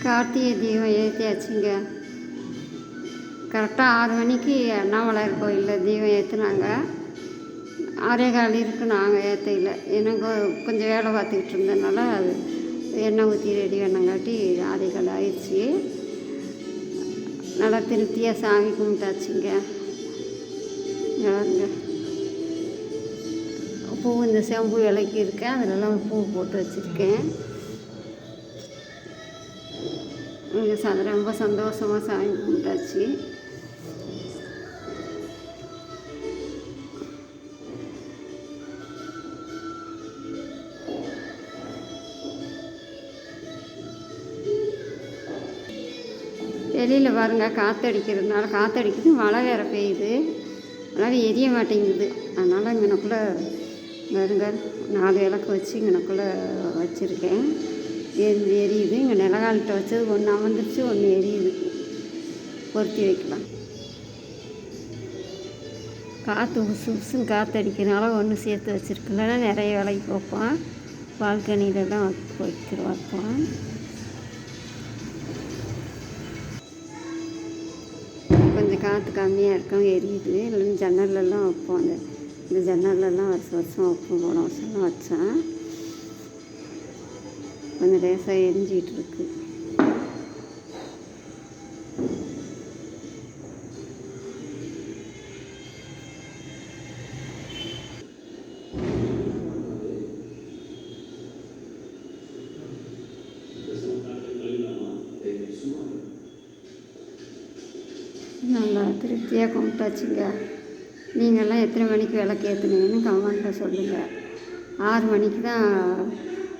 கார்த்திகை தீபம் ஏற்றியாச்சுங்க கரெக்டாக ஆறு மணிக்கு அண்ணாமலையார் கோயிலில் தீபம் ஏற்றுனாங்க ஆறே கால் இருக்கு நாங்கள் ஏற்றையில் எனக்கு கொஞ்சம் வேலை பார்த்துக்கிட்டு இருந்ததுனால அது எண்ணெய் ஊற்றி ரெடி பண்ணங்காட்டி ஆறே கால் ஆயிடுச்சு. நல்லா திருப்தியாக சாமி கும்பிட்டாச்சுங்க. இங்க பூ இந்த செம்பு விலைக்கு இருக்கேன் அதிலலாம் பூ போட்டு வச்சுருக்கேன். இங்கே ச ரொம்ப சந்தோஷமாக சாமி கும்பிட்டாச்சு வெளியில் பாருங்க காற்றடிக்கிறதுனால காற்றடிக்குது மழை வேறு பெய்யுது மழை எரிய மாட்டேங்குது அதனால் இங்கனக்குள்ளே பாருங்க நாலு விளக்கு வச்சு இங்கனக்குள்ளே வச்சுருக்கேன் எரியுது? இங்கே நிலகாலிட்ட வச்சது ஒன்று அமர்ந்துருச்சு ஒன்று எரியுது. பொருத்தி வைக்கலாம். காற்று உசு உசுன்னு காற்று அடிக்கிறனால ஒன்று சேர்த்து வச்சுருக்கலன்னா நிறைய விலைக்கு வைப்போம் பால்கனியிலலாம் வைக்கிற வைப்போம். கொஞ்சம் காற்று கம்மியாக இருக்கும் எரியுது. இல்லைன்னா ஜன்னல்லலாம் வைப்போம். அந்த இந்த ஜன்னல்லலாம் வருஷம் வருஷம் வைப்போம். போன வருஷம்லாம் வச்சேன் கொஞ்சம் லேசாக எரிஞ்சிக்கிட்டு இருக்கு நல்லா திருப்தியாக கும்பிட்டாச்சுங்க. நீங்கள்லாம் எத்தனை மணிக்கு விளக்கு ஏற்றுனீங்கன்னு கமெண்ட்டில் சொல்லுங்கள் ஆறு மணிக்கு தான்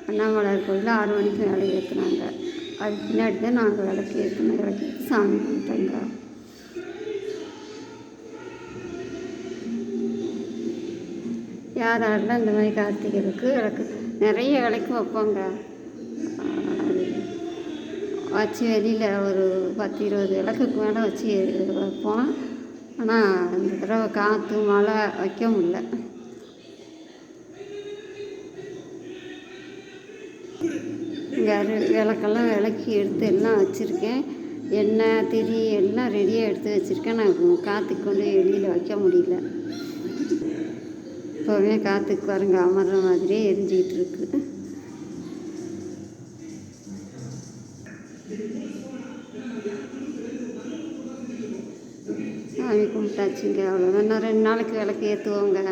அண்ணாமலையார் கோயிலில் ஆறு மணிக்கு விளக்கு ஏற்றுனாங்க அதுக்கு பின்னாடி தான் நாங்கள் விளக்கு ஏற்றினோம் விளக்கு ஏற்றி சாமி கும்பிட்டோங்க. யார் யாரெல்லாம் இந்த மாதிரி கார்த்திகைக்கு விளக்கு நிறைய விளக்கு வைப்போங்க. அது வச்சு வெளியில் ஒரு பத்து இருபது விளக்குக்கு மேலே வச்சு வைப்போம். ஆனால் இந்த தடவை காற்று மழை வைக்க முடியல கரு விளக்கெல்லாம் விளக்கி எடுத்து எல்லாம் வச்சுருக்கேன். எண்ணெய் திரி எல்லாம் ரெடியாக எடுத்து வச்சுருக்கேன். நான் காற்றுக்கு கொண்டு வெளியில் வைக்க முடியல. இப்போவே காற்றுக்கு பாருங்க அமர்ற மாதிரியே எரிஞ்சிக்கிட்டு இருக்கு. சாமி கும்பிட்டாச்சுங்க அவ்வளோதான் இன்னும் ரெண்டு நாளைக்கு விளக்கு ஏற்றுவோங்க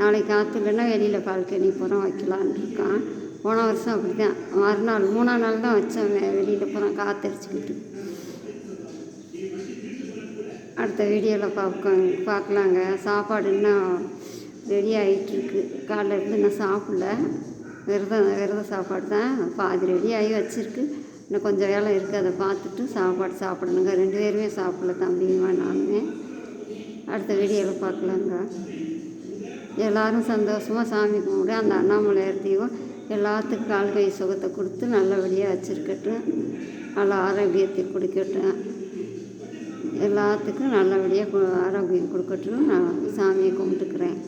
நாளைக்கு காற்று இல்லைன்னா வெளியில் பால்கனி பூரா வைக்கலான்னு இருக்கான். போன வருஷம் அப்படி தான் மறுநாள் மூணாம் நாள் தான் வச்சோம் வெளியில் பூரா காத்தடிச்சுக்கிட்டு. அடுத்த வீடியோவில் பார்க்க பார்க்கலாங்க. சாப்பாடு இன்னும் ரெடி ஆகிட்டுருக்கு காலைல இருந்து இன்னும் சாப்பிடல. விரதம் விரத சாப்பாடு தான். பாதி ரெடி ஆகி வச்சுருக்கு. இன்னும் கொஞ்சம் வேலை இருக்குது அதை பார்த்துட்டு சாப்பாடு சாப்பிடணுங்க. ரெண்டு பேருமே சாப்பிடல தம்பியுமா நானுமே. அடுத்த வீடியோவில் பார்க்கலாங்க. எல்லாரும் சந்தோஷமாக சாமி கும்பிடு. அந்த அண்ணாமலையார் தெய்வம் எல்லாத்துக்கும் கால் கை சுகத்தை கொடுத்து நல்லபடியாக வச்சுருக்கட்டும். நல்ல ஆரோக்கியத்தை கொடுக்கட்டும். எல்லாத்துக்கும் நல்லபடியாக ஆரோக்கியம் கொடுக்கட்டும். நான் சாமியை கும்பிட்டுக்கிறேன்.